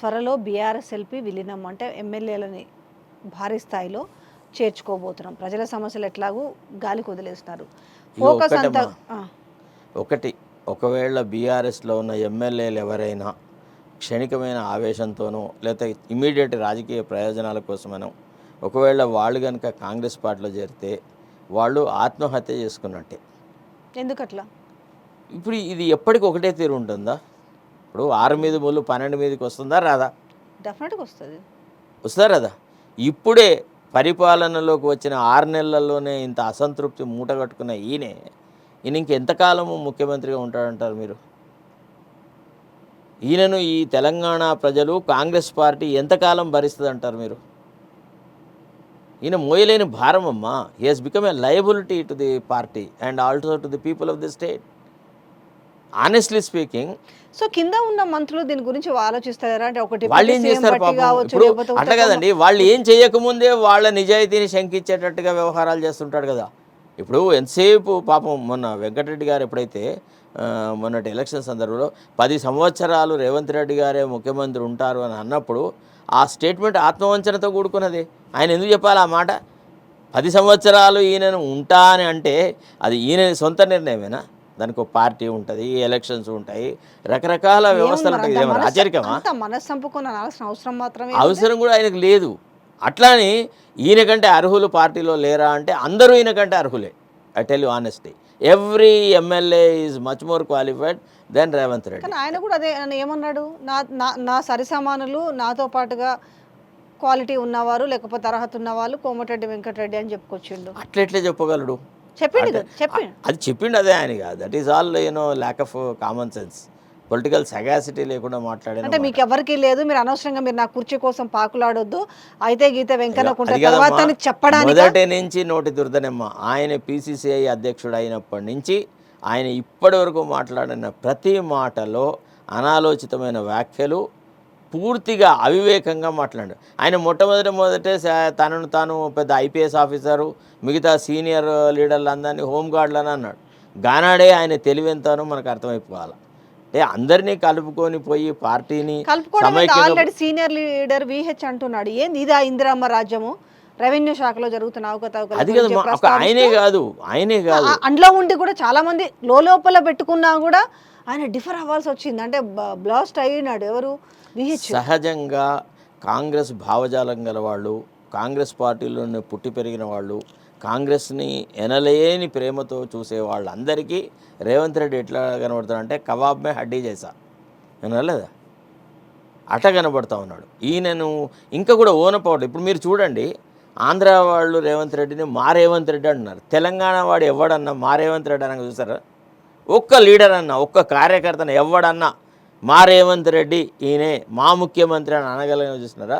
త్వరలో BRS LP విలీనం అంటే ఎమ్మెల్యేలని భారీ స్థాయిలో చేర్చుకోబోతున్నాం. ప్రజల సమస్యలు ఎట్లాగూ గాలికి వదిలేస్తున్నారు. ఇక ఫోకస్ అంతా. ఒకటి ఒకవేళ బీఆర్ఎస్లో ఉన్న ఎమ్మెల్యేలు ఎవరైనా క్షణికమైన ఆవేశంతోనో లేకపోతే ఇమీడియట్ రాజకీయ ప్రయోజనాల కోసమనో ఒకవేళ వాళ్ళు కనుక కాంగ్రెస్ పార్టీలో చేరితే వాళ్ళు ఆత్మహత్య చేసుకున్నట్టే. ఎందుకట్లా? ఇప్పుడు ఇది ఎప్పటికి ఒకటే తీరు ఉంటుందా? ఇప్పుడు ఆరు మీద ముళ్ళు పన్నెండు మీదకి వస్తుందా రాదా? డెఫినెట్గా వస్తుంది. వస్తుందా రాదా? ఇప్పుడే పరిపాలనలోకి వచ్చిన ఆరు నెలల్లోనే ఇంత అసంతృప్తి మూట కట్టుకున్న ఈయనే ఈయన ఇంకెంతకాలము ముఖ్యమంత్రిగా ఉంటాడంటారు మీరు? ఈయనను ఈ తెలంగాణ ప్రజలు కాంగ్రెస్ పార్టీ ఎంతకాలం భరిస్తుంది అంటారు మీరు? ఈయన మోయలేని భారం అమ్మా he he's become a liability to the party and also to the people of the state honestly speaking so కింద ఉన్న మంత్రులు దీని గురించి ఆలోచిస్తారా? అంటే ఒకటి వాళ్ళు ఏం చేస్తారు పాపం? ఇప్పుడు అట్లా కదండి. వాళ్ళు ఏం చేయకముందే వాళ్ళ నిజాయితీని శంకించేటట్టుగా వ్యవహారాలు చేస్తుంటాడు కదా. ఇప్పుడు ఎంతసేపు పాపం మొన్న వెంకటరెడ్డి గారు ఎప్పుడైతే మొన్నటి ఎలక్షన్ సందర్భంలో పది సంవత్సరాలు రేవంత్ రెడ్డి గారే ముఖ్యమంత్రి ఉంటారు అని అన్నప్పుడు ఆ స్టేట్మెంట్ ఆత్మవంచనతో కూడుకున్నది. ఆయన ఎందుకు చెప్పాలి ఆ మాట? పది సంవత్సరాలు ఈయనను ఉంటా అని అంటే అది ఈయన సొంత నిర్ణయమేనా? దానికి ఒక పార్టీ ఉంటుంది ఎలక్షన్స్ ఉంటాయి రకరకాల వ్యవస్థలు ఉంటాయి. ఇదేమో రాచరికమా అవసరం మాత్రమే అవసరం కూడా ఆయనకు లేదు. అట్లాని ఈయనకంటే అర్హులు పార్టీలో లేరా అంటే అందరూ ఈయనకంటే అర్హులే I tell you honesty. Every MLA is much more qualified than Revanth Reddy. కానీ ఆయన కూడా అదే ఏమన్నాడు? నా నా నా సరిసమానులు నాతో పాటుగా క్వాలిటీ ఉన్నవారు లేకపోతే అర్హత ఉన్నవాళ్ళు కోమటిరెడ్డి వెంకటరెడ్డి అని చెప్పుకొచ్చిండు. అట్లా ఎట్లా చెప్పగలడు చెప్పిండు అది చెప్పిండు అదే ఆయన కాదు that is all you know lack of common sense political sagacity లేకుండా మాట్లాడిన అంటే మీకు ఎవరికి లేదు మీరు అనవసరంగా మీరు నా కుర్చీ కోసం పాకులాడొద్దు అయితే గీత వెంకన్నకుంట తర్వాత చెప్పడానికి? మొదటి నుంచి నోటి దురదనమ్మ. ఆయన పీసీసీఐ అధ్యక్షుడు అయినప్పటి నుంచి ఆయన ఇప్పటి వరకు మాట్లాడిన ప్రతి మాటలో అనాలోచితమైన వ్యాఖ్యలు పూర్తిగా అవివేకంగా మాట్లాడాడు. ఆయన మొట్టమొదటి మొదటే తనను తాను పెద్ద ఐపీఎస్ ఆఫీసరు మిగతా సీనియర్ లీడర్లు అందరినీ హోంగార్డులని అన్నాడు. గానాడే ఆయన తెలివెంతనో మనకు అర్థమైపోవాలి. అంటే అందరినీ కలుపుకొని పోయి పార్టీని ఆల్రెడీ సీనియర్ లీడర్ విహెచ్ అంటున్నాడు. ఏంది ఇదా ఇందిరమ్మ రాజ్యము? రెవెన్యూ శాఖలో జరుగుతున్న అవకతవకల అది కదా ఆయనే కాదు ఆయనే కాదు. అందులో ఉండి కూడా చాలా మంది లోపల పెట్టుకున్నా కూడా ఆయన డిఫర్ అవ్వాల్సి వచ్చింది. అంటే బ్లాస్ట్ అయినాడు ఎవరు? సహజంగా కాంగ్రెస్ భావజాలం గల వాళ్ళు కాంగ్రెస్ పార్టీలోనే పుట్టి పెరిగిన వాళ్ళు కాంగ్రెస్ని ఎనలేని ప్రేమతో చూసే వాళ్ళందరికీ రేవంత్ రెడ్డి ఎట్లా కనబడుతాడంటే కబాబ్ హడ్డీ చేసా వినలేదా అట్ట కనబడతా ఉన్నాడు. ఈయనను ఇంకా కూడా ఓనపవడం ఇప్పుడు మీరు చూడండి ఆంధ్ర వాళ్ళు రేవంత్ రెడ్డిని మా రేవంత్ రెడ్డి అంటున్నారు. తెలంగాణ వాడు ఎవడన్నా మా రేవంత్ రెడ్డి అనగా చూసారా? ఒక్క లీడర్ అన్న ఒక్క కార్యకర్తను ఎవడన్నా మా రేవంత్ రెడ్డి ఈయనే మా ముఖ్యమంత్రి అని అనగలిగిన చూసినారా?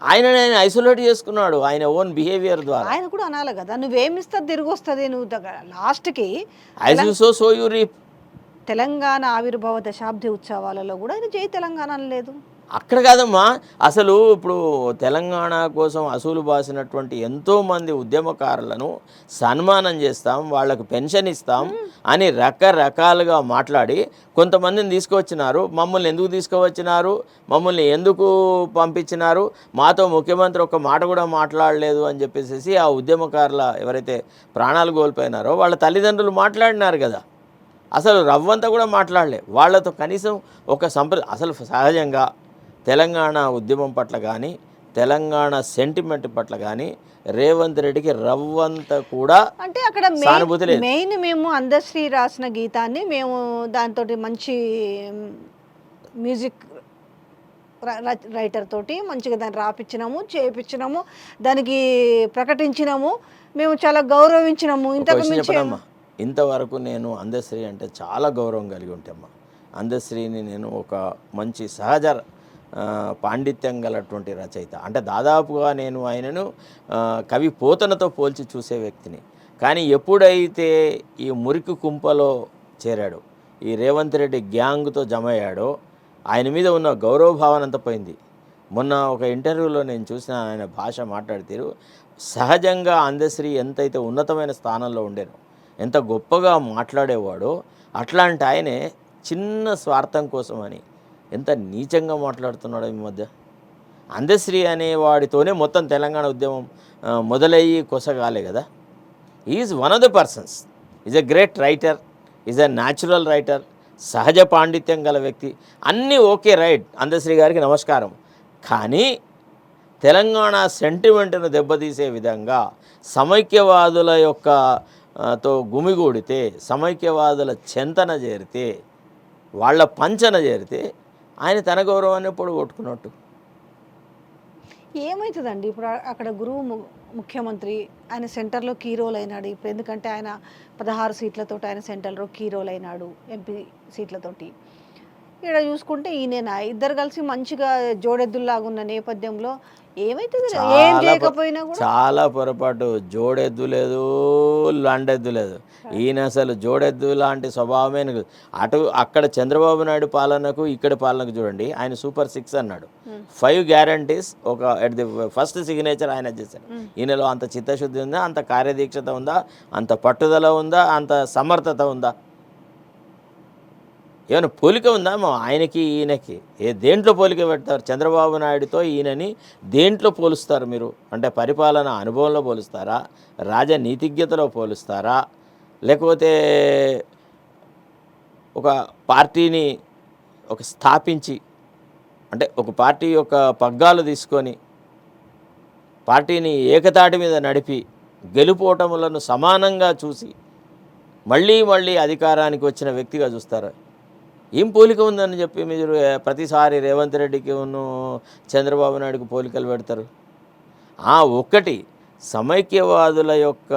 ఆయన ఆయన ఐసోలేట్ చేసుకున్నాడు ఆయన ఓన్ బిహేవియర్ ద్వారా. ఆయన కూడా అనాలి కదా నువ్వేమిస్తా తిరిగి వస్తుంది నువ్వు లాస్ట్కి సో యూ రీప్ తెలంగాణ ఆవిర్భావ దశాబ్ది ఉత్సవాలలో కూడా ఆయన జై తెలంగాణ అనలేదు. అక్కడ కాదమ్మా. అసలు ఇప్పుడు తెలంగాణ కోసం అసూలు బాసినటువంటి ఎంతోమంది ఉద్యమకారులను సన్మానం చేస్తాం వాళ్ళకు పెన్షన్ ఇస్తాం అని రకరకాలుగా మాట్లాడి కొంతమందిని తీసుకువచ్చినారు. మమ్మల్ని ఎందుకు తీసుకువచ్చినారు? మమ్మల్ని ఎందుకు పంపించినారు? మాతో ముఖ్యమంత్రి ఒక మాట కూడా మాట్లాడలేదు అని చెప్పేసి ఆ ఉద్యమకారుల ఎవరైతే ప్రాణాలు కోల్పోయినారో వాళ్ళ తల్లిదండ్రులు మాట్లాడినారు కదా. అసలు రవ్వంతా కూడా మాట్లాడలే. వాళ్ళతో కనీసం ఒక సంప్ర అసలు సహజంగా తెలంగాణ ఉద్యమం పట్ల కానీ తెలంగాణ సెంటిమెంట్ పట్ల కానీ రేవంత్ రెడ్డికి రవ్వంత కూడా అంటే అక్కడ సానుభూతి. మెయిన్ మేము అందశ్రీ రాసిన గీతాన్ని మేము దాంతో మంచి మ్యూజిక్ రైటర్ తోటి మంచిగా దాన్ని రాపించినాము చేపించినాము దానికి ప్రకటించినాము మేము చాలా గౌరవించినాము. ఇంతకు మించి చెప్పనమ్మా. ఇంతవరకు నేను అందశ్రీ అంటే చాలా గౌరవం కలిగి ఉంటామ్మా అందశ్రీని నేను ఒక మంచి సహజ పాండిత్యం గలటువంటి రచయిత. అంటే దాదాపుగా నేను ఆయనను కవి పోతనతో పోల్చి చూసే వ్యక్తిని. కానీ ఎప్పుడైతే ఈ మురికి కుంపలో చేరాడో ఈ రేవంత్ రెడ్డి గ్యాంగ్తో జమ అయ్యాడో ఆయన మీద ఉన్న గౌరవ భావన అంతా పోయింది. మొన్న ఒక ఇంటర్వ్యూలో నేను చూసిన ఆయన భాష మాట్లాడితేరు సహజంగా అందశ్రీ ఎంతైతే ఉన్నతమైన స్థానంలో ఉండేనో ఎంత గొప్పగా మాట్లాడేవాడో అట్లాంటి ఆయనే చిన్న స్వార్థం కోసమని ఎంత నీచంగా మాట్లాడుతున్నాడో ఈ మధ్య. అందశ్రీ అనే వాడితోనే మొత్తం తెలంగాణ ఉద్యమం మొదలయ్యి కొసగాలే కదా. Is one of the persons is a great writer is a natural writer సహజ పాండిత్యం గల వ్యక్తి. అన్నీ ఓకే రైట్. అందశ్రీ గారికి నమస్కారం. కానీ తెలంగాణ సెంటిమెంట్ను దెబ్బతీసే విధంగా సమైక్యవాదుల యొక్క తో గుమిగూడితే సమైక్యవాదుల చెంతన చేరితే వాళ్ళ పంచన చేరితే ఆయన తన గౌరవాన్ని పొడగొట్టుకున్నట్టు ఏమవుతుందండి ఇప్పుడు అక్కడ గురువు ము- ముఖ్యమంత్రి ఆయన సెంటర్లో కీ రోల్ అయినాడు. ఇప్పుడు ఎందుకంటే ఆయన పదహారు సీట్లతో ఆయన సెంటర్లో కీ రోల్ అయినాడు ఎంపీ సీట్లతోటి. ఇక్కడ చూసుకుంటే ఈయన ఇద్దరు కలిసి మంచిగా జోడెద్దుల్లాగా ఉన్న నేపథ్యంలో ఏమైతుంది ఏం చాలా పొ- చేయకపోయినా కూడా చాలా పొరపాటు. జోడెద్దు లేదు లండెద్దు లేదు. ఈయన అసలు జోడెద్దు లాంటి స్వభావమే అటు అక్కడ చంద్రబాబు నాయుడు పాలనకు ఇక్కడ పాలనకు చూడండి. ఆయన సూపర్ సిక్స్ అన్నాడు. ఫైవ్ గ్యారంటీస్ ఒక ఎట్ ది ఫస్ట్ సిగ్నేచర్ ఆయన చేశారు ఈయనలో అంత చిత్తశుద్ధి ఉందా? అంత కార్యదీక్షత ఉందా? అంత పట్టుదల ఉందా? అంత సమర్థత ఉందా? ఏమైనా పోలిక ఉందా మా ఆయనకి ఈయనకి? ఏ దేంట్లో పోలిక పెడతారు? చంద్రబాబు నాయుడుతో ఈయనని దేంట్లో పోలుస్తారు మీరు? అంటే పరిపాలన అనుభవంలో పోలుస్తారా? రాజనీతిజ్ఞతలో పోలుస్తారా? లేకపోతే ఒక పార్టీని ఒక స్థాపించి అంటే ఒక పార్టీ యొక్క పగ్గాలు తీసుకొని పార్టీని ఏకతాటి మీద నడిపి గెలుపోటములను సమానంగా చూసి మళ్ళీ మళ్ళీ అధికారానికి వచ్చిన వ్యక్తిగా చూస్తారు? ఏం పోలిక ఉందని చెప్పి మీరు ప్రతిసారి రేవంత్ రెడ్డికి ఉన్ను చంద్రబాబు నాయుడుకి పోలికలు పెడతారు? ఆ ఒక్కటి సమైక్యవాదుల యొక్క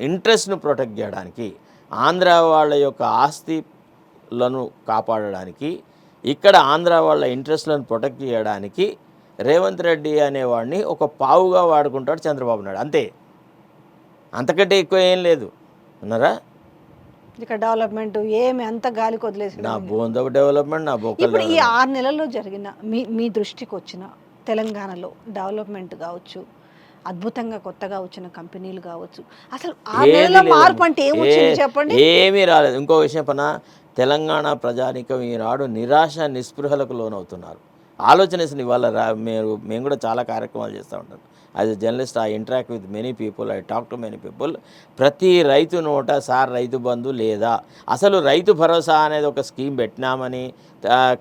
ఇంట్రెస్ట్ను ప్రొటెక్ట్ చేయడానికి ఆంధ్ర వాళ్ళ యొక్క ఆస్తిలను కాపాడడానికి ఇక్కడ ఆంధ్ర వాళ్ళ ఇంట్రెస్ట్లను ప్రొటెక్ట్ చేయడానికి రేవంత్ రెడ్డి అనేవాడిని ఒక పావుగా వాడుకుంటాడు చంద్రబాబు నాయుడు. అంతే. అంతకంటే ఎక్కువ ఏం లేదు. ఉన్నారా? ఇక్కడ డెవలప్మెంట్ ఏమి అంత గాలికి వదిలేసి నా బోంద డెవలప్మెంట్ నా ఇప్పుడు ఈ ఆరు నెలల్లో జరిగిన మీ మీ దృష్టికి వచ్చిన తెలంగాణలో డెవలప్మెంట్ కావచ్చు అద్భుతంగా కొత్తగా వచ్చిన కంపెనీలు కావచ్చు అసలు నెలల్లో లేదమ్మా. మార్పు అంటే ఏమొచ్చింది చెప్పండి? ఏమీ రాలేదు. ఇంకో విషయం పన తెలంగాణ ప్రజానికం ఈనాడు నిరాశ నిస్పృహలకు లోనవుతున్నారు. ఆలోచన ఇవాళ రా మీరు మేము కూడా చాలా కార్యక్రమాలు చేస్తూ ఉంటాం. As a journalist I interact with many people I talk to many people ప్రతి రైతు నోట సార్ రైతు బంధు లేదా? అసలు రైతు భరోసా అనేది ఒక స్కీమ్ పెట్టినామని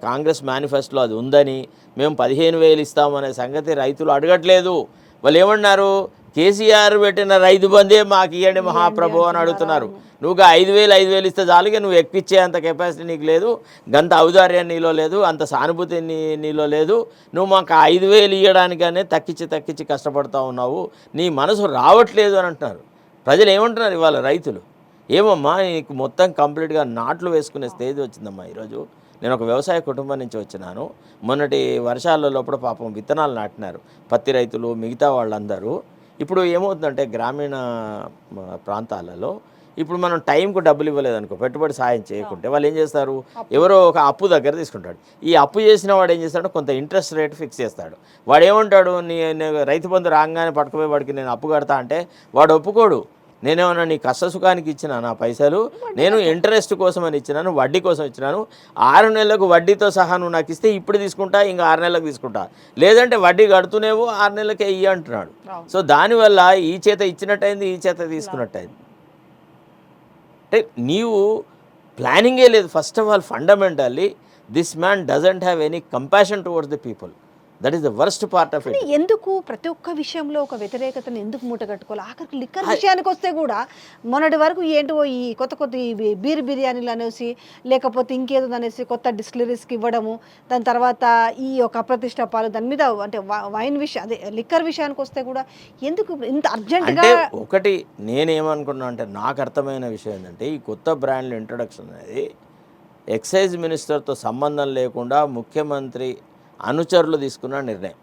కాంగ్రెస్ మేనిఫెస్టోలో అది ఉందని మేము పదిహేను వేలు ఇస్తామనే సంగతి రైతులు అడగట్లేదు. వాళ్ళు ఏమన్నారు? కేసీఆర్ పెట్టిన రైతు బందే మాకు ఇవ్వండి మహాప్రభు అని అడుగుతున్నారు. నువ్వు ఐదు వేలు ఐదు వేలు ఇస్తే చాలుగా నువ్వు ఎక్కిచ్చే అంత కెపాసిటీ నీకు లేదు. గంత ఔదార్యం నీలో లేదు అంత సానుభూతి నీ నీలో లేదు. నువ్వు మాకు ఐదు వేలు ఇవ్వడానికనే తక్కించి తక్కించి కష్టపడతా ఉన్నావు. నీ మనసు రావట్లేదు అని అంటున్నారు. ప్రజలు ఏమంటున్నారు ఇవాళ రైతులు? ఏమమ్మా నీకు మొత్తం కంప్లీట్గా నాట్లు వేసుకునే స్టేజ్ వచ్చిందమ్మా ఈరోజు. నేను ఒక వ్యవసాయ కుటుంబం నుంచి వచ్చినాను. మొన్నటి వర్షాల లోపల పాపం విత్తనాలు నాటినారు. పత్తి రైతులు మిగతా వాళ్ళందరూ. ఇప్పుడు ఏమవుతుందంటే గ్రామీణ ప్రాంతాలలో ఇప్పుడు మనం టైంకు డబ్బులు ఇవ్వలేదు అనుకో పెట్టుబడి సాయం చేయకుంటే వాళ్ళు ఏం చేస్తారు? ఎవరో ఒక అప్పు దగ్గర తీసుకుంటాడు. ఈ అప్పు చేసిన వాడు ఏం చేస్తాడు? కొంత ఇంట్రెస్ట్ రేట్ ఫిక్స్ చేస్తాడు. వాడు ఏమంటాడు? నీ నీ రైతు బంధు రాగానే పట్టుకుపోయి వాడికి నేను అప్పు కడతా అంటే వాడు ఒప్పుకోడు. నేనేమన్నా నీ కష్ట సుఖానికి ఇచ్చిన నా పైసలు? నేను ఇంట్రెస్ట్ కోసం అని ఇచ్చినాను వడ్డీ కోసం ఇచ్చినాను. ఆరు నెలలకు వడ్డీతో సహా నువ్వు నాకు ఇస్తే ఇప్పుడు తీసుకుంటా ఇంకా ఆరు నెలలకు తీసుకుంటా. లేదంటే వడ్డీ కడుతూనేవో ఆరు నెలలకే ఇయ్యి అంటున్నాడు. సో దానివల్ల ఈ చేత ఇచ్చినట్టయింది ఈ చేత తీసుకున్నట్టయింది. అంటే నీవు ప్లానింగే లేదు. First of all fundamentally this man doesn't have any compassion towards the people that is the worst part of it ఎందుకు ప్రతి ఒక్క విషయంలో ఒక వ్యతిరేకతను ఎందుకు మూటగట్టుకోవాలి ఆఖరికి లిక్కర్ విషయానికి వస్తే కూడా మొన్నటి వరకు ఏంటో ఈ కొత్త కొత్త బీర్ బిర్యానీలు అనేసి లేకపోతే ఇంకేదో అనేసి కొత్త డిస్టిలరీస్కి ఇవ్వడము దాని తర్వాత ఈ యొక్క అప్రతిష్ట పాలు దాని మీద అంటే వైన్ విషయం అదే లిక్కర్ విషయానికి వస్తే కూడా ఎందుకు ఇంత అర్జెంటుగా ఒకటి నేనేమనుకున్నా అంటే నాకు అర్థమైన విషయం ఏంటంటే ఈ కొత్త బ్రాండ్ల ఇంట్రడక్షన్ అనేది ఎక్సైజ్ మినిస్టర్తో సంబంధం లేకుండా ముఖ్యమంత్రి అనుచరులు తీసుకున్న నిర్ణయం.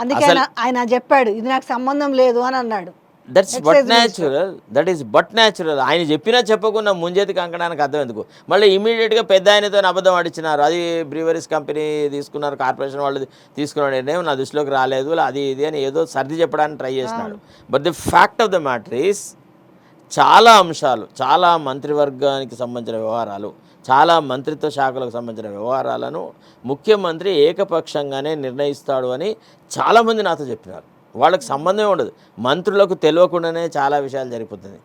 అందుకే ఆయన చెప్పాడు ఇది నాకు సంబంధం లేదు అని అన్నాడు. That's but. Natural that is but natural ఆయన చెప్పినా చెప్పకుండా ముంజేతి కంకడానికి అర్థం ఎందుకు? మళ్ళీ ఇమీడియట్గా పెద్ద ఆయనతో అబద్ధం ఆడిచ్చినారు. అది బ్రీవరీస్ కంపెనీ తీసుకున్నారు కార్పొరేషన్ వాళ్ళు తీసుకున్న నిర్ణయం నా దృష్టిలోకి రాలేదు అది ఇది అని ఏదో సర్ది చెప్పడానికి ట్రై చేసినాడు. But the fact of the matter is చాలా అంశాలు చాలా మంత్రివర్గానికి సంబంధించిన వ్యవహారాలు చాలా మంత్రిత్వ శాఖలకు సంబంధించిన వ్యవహారాలను ముఖ్యమంత్రి ఏకపక్షంగానే నిర్ణయిస్తాడు అని చాలామంది నాతో చెప్పినారు. వాళ్ళకి సంబంధమే ఉండదు. మంత్రులకు తెలియకుండానే చాలా విషయాలు జరిగిపోతుంది.